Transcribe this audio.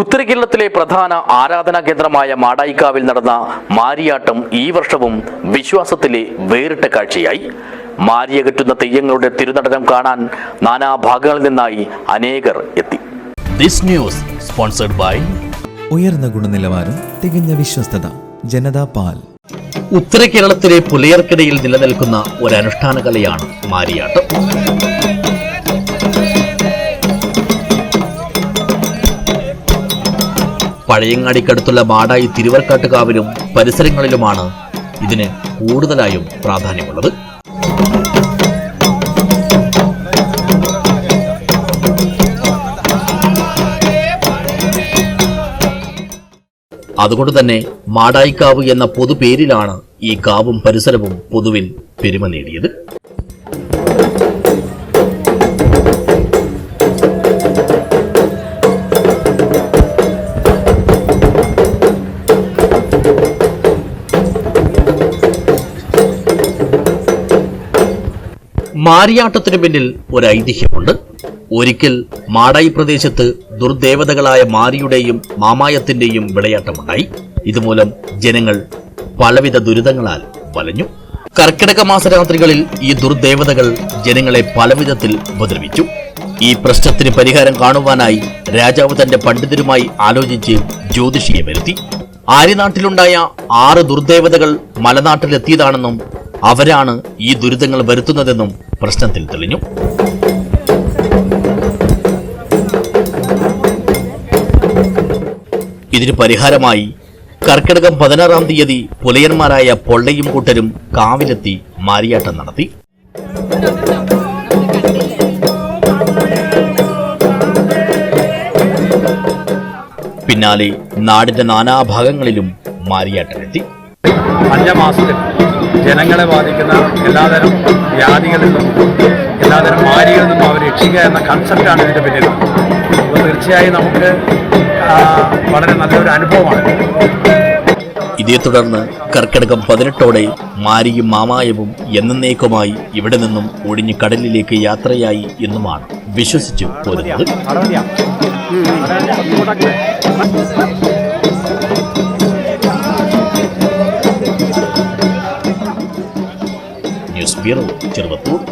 ഉത്തരകേരളത്തിലെ പ്രധാന ആരാധനാ കേന്ദ്രമായ മാടായിക്കാവിൽ നടന്ന മാരിയാട്ടം ഈ വർഷവും വിശ്വാസത്തിലെ വേറിട്ട കാഴ്ചയായി. മാരിയ കെട്ടുന്ന തെയ്യങ്ങളുടെ തിരുനടനം കാണാൻ നാനാഭാഗങ്ങളിൽ നിന്നായി അനേകർ എത്തി. ദിസ് ന്യൂസ് സ്പോൺസർഡ് ബൈ ഉയർന്ന ഗുണനിലവാരം തികഞ്ഞ വിശ്വസ്തത ജനതാ പാൽ. ഉത്തര കേരളത്തിലെ പുലയർക്കിടയിൽ നിലനിൽക്കുന്ന ഒരു അനുഷ്ഠാന കലയാണ് മാരിയാട്ടം. പഴയങ്ങാടിക്കടുത്തുള്ള മാടായി തിരുവർക്കാട്ടുകാവിലും പരിസരങ്ങളിലുമാണ് ഇതിന് കൂടുതലായും പ്രാധാന്യമുള്ളത്. അതുകൊണ്ട് തന്നെ മാടായിക്കാവ് എന്ന പൊതുപേരിലാണ് ഈ കാവും പരിസരവും പൊതുവിൽ പെരുമ നേടിയത്. മാരിയാട്ടത്തിനു പിന്നിൽ ഒരു ഐതിഹ്യമുണ്ട്. ഒരിക്കൽ മാടായി പ്രദേശത്ത് ദുർദേവതകളായ മാരിയുടെയും മാമായത്തിന്റെയും വിളയാട്ടമുണ്ടായി. ഇതുമൂലം ജനങ്ങൾ പലവിധ ദുരിതങ്ങളാൽ വലഞ്ഞു. കർക്കിടക മാസരാത്രികളിൽ ഈ ദുർദേവതകൾ ജനങ്ങളെ പലവിധത്തിൽ ഉപദ്രവിച്ചു. ഈ പ്രശ്നത്തിന് പരിഹാരം കാണുവാനായി രാജാവ് തന്റെ പണ്ഡിതരുമായി ആലോചിച്ച് ജ്യോതിഷിയെ വരുത്തി. ആര്യനാട്ടിലുണ്ടായ ആറ് ദുർദേവതകൾ മലനാട്ടിലെത്തിയതാണെന്നും അവരാണ് ഈ ദുരിതങ്ങൾ വരുത്തുന്നതെന്നും പ്രശ്നത്തിൽ തെളിഞ്ഞു. ഇതിന് പരിഹാരമായി കർക്കിടകം പതിനാറാം തീയതി പുലയന്മാരായ പൊള്ളയും കൂട്ടരും കാവിലെത്തി മാരിയാട്ടം നടത്തി. പിന്നാലെ നാടിന്റെ നാനാഭാഗങ്ങളിലും മാരിയാട്ടമെത്തി പഞ്ചമാസത്തിൽ ജനങ്ങളെ ബാധിക്കുന്ന എല്ലാതരം വ്യാധികളിൽ നിന്നും എല്ലാതരം മാരികളിൽ നിന്നും അവരെ രക്ഷിക്കുക എന്ന കൺസെപ്റ്റാണ് ഇതിന്റെ പിന്നിൽ. അപ്പോൾ തീർച്ചയായും നമുക്ക് വളരെ നല്ലൊരു അനുഭവമാണ്. ഇതേ തുടർന്ന് കർക്കിടകം പതിനെട്ടോടെ മാരിയും മാമായവും എന്നേക്കുമായി ഇവിടെ നിന്നും ഒഴിഞ്ഞ് കടലിലേക്ക് യാത്രയായി എന്നുമാണ് വിശ്വസിച്ചു പോരുന്നത്. Перлов, Червотор